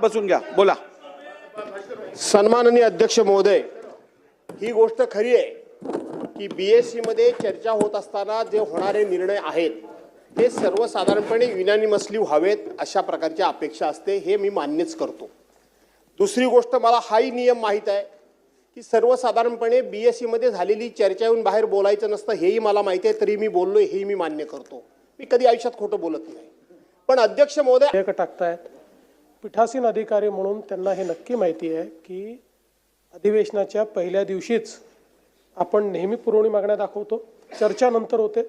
बसून घ्या. बोला. सन्माननीय अध्यक्ष महोदय ही गोष्ट खरी आहे की बी एसमध्ये चर्चा होत असताना जे होणारे निर्णय आहेत ते सर्वसाधारणपणे युनॅनिमसली व्हावेत अशा प्रकारची अपेक्षा असते हे मी मान्यच करतो. दुसरी गोष्ट मला हाही नियम माहीत आहे की सर्वसाधारणपणे बी एसमध्ये झालेली चर्चा येऊन बाहेर बोलायचं नसतं हेही मला माहिती आहे तरी मी बोललोय हेही मी मान्य करतो. मी कधी आयुष्यात खोटं बोलत नाही. पण अध्यक्ष महोदय टाकतायत. पीठासीन अधिकारी म्हणून त्यांना हे नक्की माहिती आहे की अधिवेशनाच्या पहिल्या दिवशीच आपण नेहमी पुरवणी मागण्या दाखवतो चर्चा नंतर होते.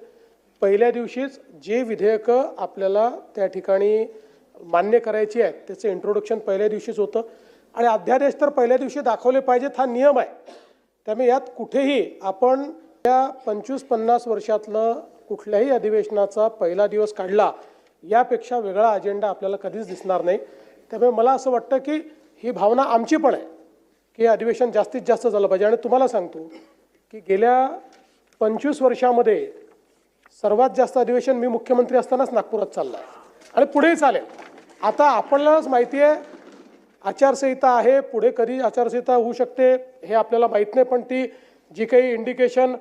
पहिल्या दिवशीच जे विधेयकं आपल्याला त्या ठिकाणी मान्य करायची आहेत त्याचं इंट्रोडक्शन पहिल्या दिवशीच होतं. आणि अध्यादेश तर पहिल्या दिवशी दाखवले पाहिजेत हा नियम आहे. त्यामुळे यात कुठेही आपण या पंचवीस पन्नास वर्षातलं कुठल्याही अधिवेशनाचा पहिला दिवस काढला यापेक्षा वेगळा अजेंडा आपल्याला कधीच दिसणार नाही. त्यामुळे मला असं वाटतं की ही भावना आमची पण आहे की हे अधिवेशन जास्तीत जास्त झालं पाहिजे. आणि तुम्हाला सांगतो की गेल्या पंचवीस वर्षामध्ये सर्वात जास्त अधिवेशन मी मुख्यमंत्री असतानाच नागपुरात चाललं. आहे आणि पुढेही चालेल. आता आपल्यालाच माहिती आहे आचारसंहिता आहे पुढे कधी आचारसंहिता होऊ शकते हे आपल्याला माहीत नाही पण ती जी काही इंडिकेशन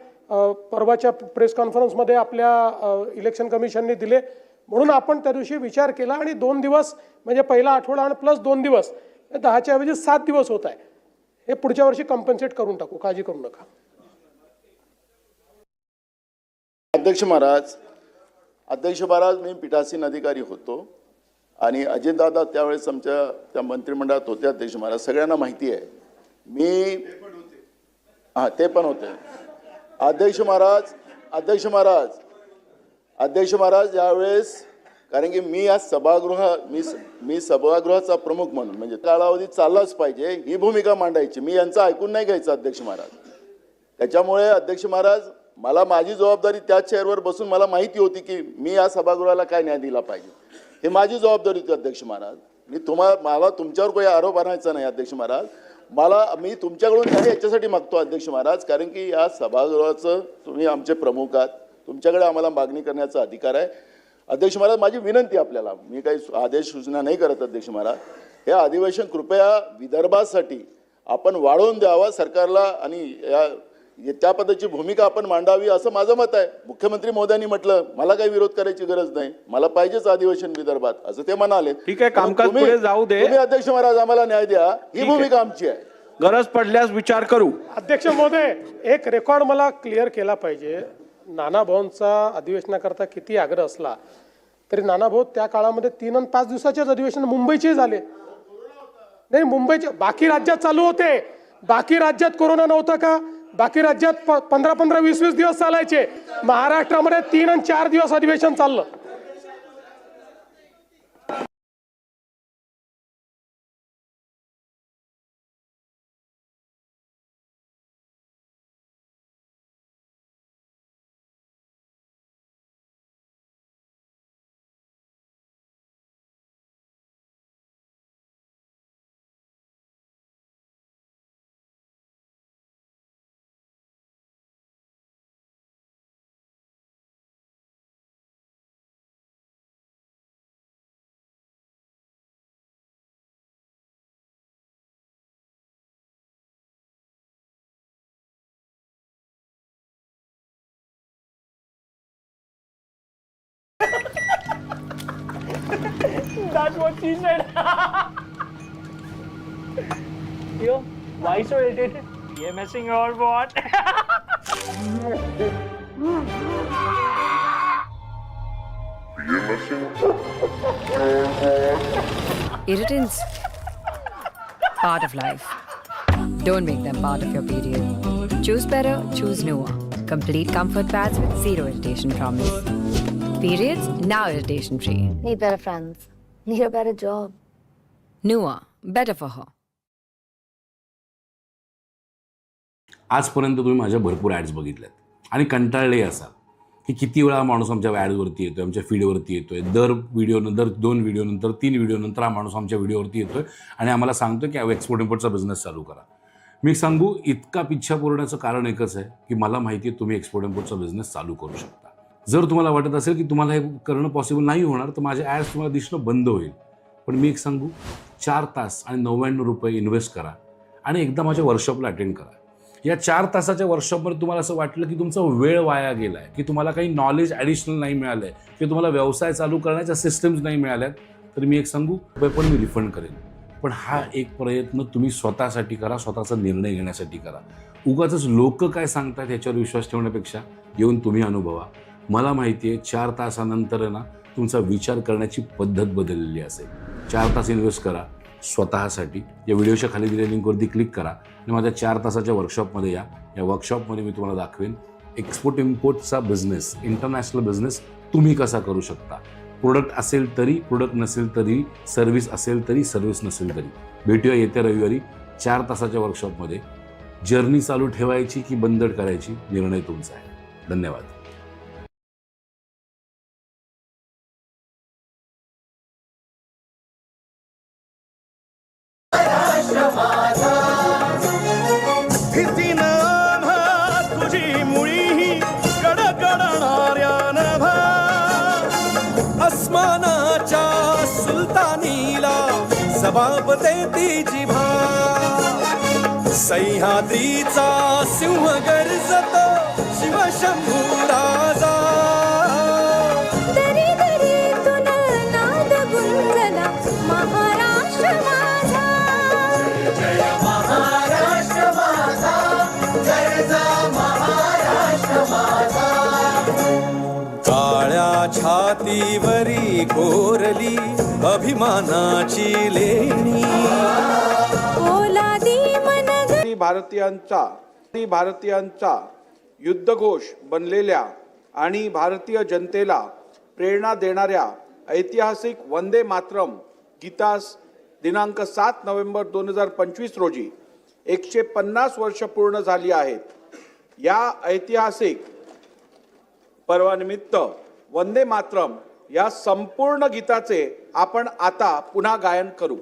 परवाच्या प्रेस कॉन्फरन्समध्ये आपल्या इलेक्शन कमिशनने दिले म्हणून आपण त्या दिवशी विचार केला आणि दोन दिवस म्हणजे पहिला आठवडा आणि प्लस दोन दिवस दहाच्या ऐवजी सात दिवस होत आहे. हे पुढच्या वर्षी कम्पन्सेट करून टाकू काळजी करू नका. अध्यक्ष महाराज अध्यक्ष महाराज मी पीठासीन अधिकारी होतो आणि अजितदादा त्यावेळेस आमच्या त्या मंत्रिमंडळात होते अध्यक्ष महाराज. सगळ्यांना माहिती आहे. मी हां ते पण होते. अध्यक्ष महाराज अध्यक्ष महाराज अध्यक्ष महाराज यावेळेस कारण की मी आज सभागृह मी मी सभागृहाचा प्रमुख म्हणून म्हणजे कालावधी चाललाच पाहिजे ही भूमिका मांडायची. मी यांचं ऐकून नाही घ्यायचं अध्यक्ष महाराज. त्याच्यामुळे अध्यक्ष महाराज मला माझी जबाबदारी त्या चेअरवर बसून मला माहिती होती की मी या सभागृहाला काय न्याय दिला पाहिजे. हे माझी जबाबदारी होती अध्यक्ष महाराज. मी तुम्हाला मला तुमच्यावर काही आरोप आणायचा नाही अध्यक्ष महाराज. मला मी तुमच्याकडून न्याय याच्यासाठी मागतो अध्यक्ष महाराज. कारण की या सभागृहाचं तुम्ही आमचे प्रमुख आहात. तुमच्याकडे आम्हाला मागणी करण्याचा अधिकार आहे. अध्यक्ष महाराज माझी विनंती आपल्याला. मी काही आदेश सूचना नाही करत अध्यक्ष महाराज. हे अधिवेशन कृपया विदर्भासाठी आपण वाढवून द्यावा सरकारला आणि या या- त्या पद्धतीची भूमिका आपण मांडावी असं माझं मत आहे. मुख्यमंत्री मोदयांनी म्हटलं मला काही विरोध करायची गरज नाही. मला पाहिजेच अधिवेशन विदर्भात असं ते म्हणाले. ठीक आहे, कामकाज पुढे जाऊ दे. तुम्ही अध्यक्ष महाराज आम्हाला न्याय द्या. ही. भूमिका आमची आहे. गरज पडल्यास विचार करू. अध्यक्ष महोदय एक रेकॉर्ड मला क्लिअर केला पाहिजे. नानाभाऊंचा अधिवेशनाकरता किती आग्रह असला तरी नानाभाऊ त्या काळामध्ये तीन आणि पाच दिवसाचेच अधिवेशन मुंबईचे झाले. नाही मुंबईचे बाकी राज्यात चालू होते. बाकी राज्यात कोरोना नव्हता का? बाकी राज्यात प- पंधरा पंधरा वीस वीस दिवस चालायचे. महाराष्ट्रामध्ये तीन आणि चार दिवस अधिवेशन चाललं. That's what she said. Yo, why so irritated? ये messing or what? Irritants. Part of life. Don't make them part of your period. Choose better, choose Noah. Complete comfort pads with zero irritation promise. Periods now irritation free. Need better friends. Need a better job. Noah, better for her. आजपर्यंत तुम्ही माझ्या भरपूर ads बघितल्यात आणि कंटाळले असाल की किती वेळा माणूस आमच्या ॲडवरती येतोय आमच्या फीडवरती येतोय दर व्हिडिओ दर दोन व्हिडिओ नंतर तीन व्हिडिओ नंतर हा माणूस आमच्या व्हिडिओवरती येतोय आणि आम्हाला सांगतो की एक्सपोर्ट इम्पोर्टचा बिझनेस चालू करा मी सांगू इतका पिच्छा पुरवण्याचं कारण एकच आहे की मला माहिती आहे तुम्ही एक्सपोर्ट इम्पोर्टचा बिझनेस चालू करू शकता जर तुम्हाला वाटत असेल की तुम्हाला हे करणं पॉसिबल नाही होणार तर माझे ॲड्स तुम्हाला दिसणं बंद होईल. पण मी एक सांगू चार तास आणि नव्याण्णव रुपये इन्व्हेस्ट करा आणि एकदा माझ्या वर्कशॉपला अटेंड करा. या चार तासाच्या वर्कशॉपमध्ये तुम्हाला असं वाटलं की तुमचा वेळ वाया गेला आहे की तुम्हाला काही नॉलेज ॲडिशनल नाही मिळालं आहे की तुम्हाला व्यवसाय चालू करण्याच्या सिस्टम्स नाही मिळाल्यात तर मी एक सांगू रुपये पण मी रिफंड करेन. पण हा एक प्रयत्न तुम्ही स्वतःसाठी करा स्वतःचा निर्णय घेण्यासाठी करा. उगाच लोक काय सांगतात ह्याच्यावर विश्वास ठेवण्यापेक्षा येऊन तुम्ही अनुभवा. मला माहिती आहे चार तासानंतर ना तुमचा विचार करण्याची पद्धत बदललेली असेल. चार तास इन्व्हेस्ट करा स्वतःसाठी. या व्हिडिओच्या खाली दिलेल्या लिंकवरती क्लिक करा आणि माझ्या चार तासाच्या वर्कशॉपमध्ये या. या वर्कशॉपमध्ये मी तुम्हाला दाखवेन एक्सपोर्ट इम्पोर्टचा बिझनेस इंटरनॅशनल बिझनेस तुम्ही कसा करू शकता. प्रोडक्ट असेल तरी प्रोडक्ट नसेल तरी सर्व्हिस असेल तरी सर्व्हिस नसेल तरी. भेटूया येत्या रविवारी चार तासाच्या वर्कशॉपमध्ये जर्नी चालू ठेवायची की बंद करायची? निर्णय तुमचा आहे. धन्यवाद. आसमानाच्या सुलतानीला जबाब देती जिभा. सह्याद्रीचा सिंह गरजत शिवशंभूरा छातीवरी कोरली अभिमानाची लेणी. भारतीयांचा भारतीयांचा युद्धघोष बनलेल्या आणि भारतीय जनतेला प्रेरणा देणाऱ्या ऐतिहासिक वंदे मातरम गीतास दिनांक सात नोव्हेंबर दोन हजार पंचवीस रोजी एकशे पन्नास वर्ष पूर्ण झाली आहेत. या ऐतिहासिक पर्वानिमित्त वंदे मातरम या संपूर्ण गीताचे आपण आता पुन्हा गायन करू.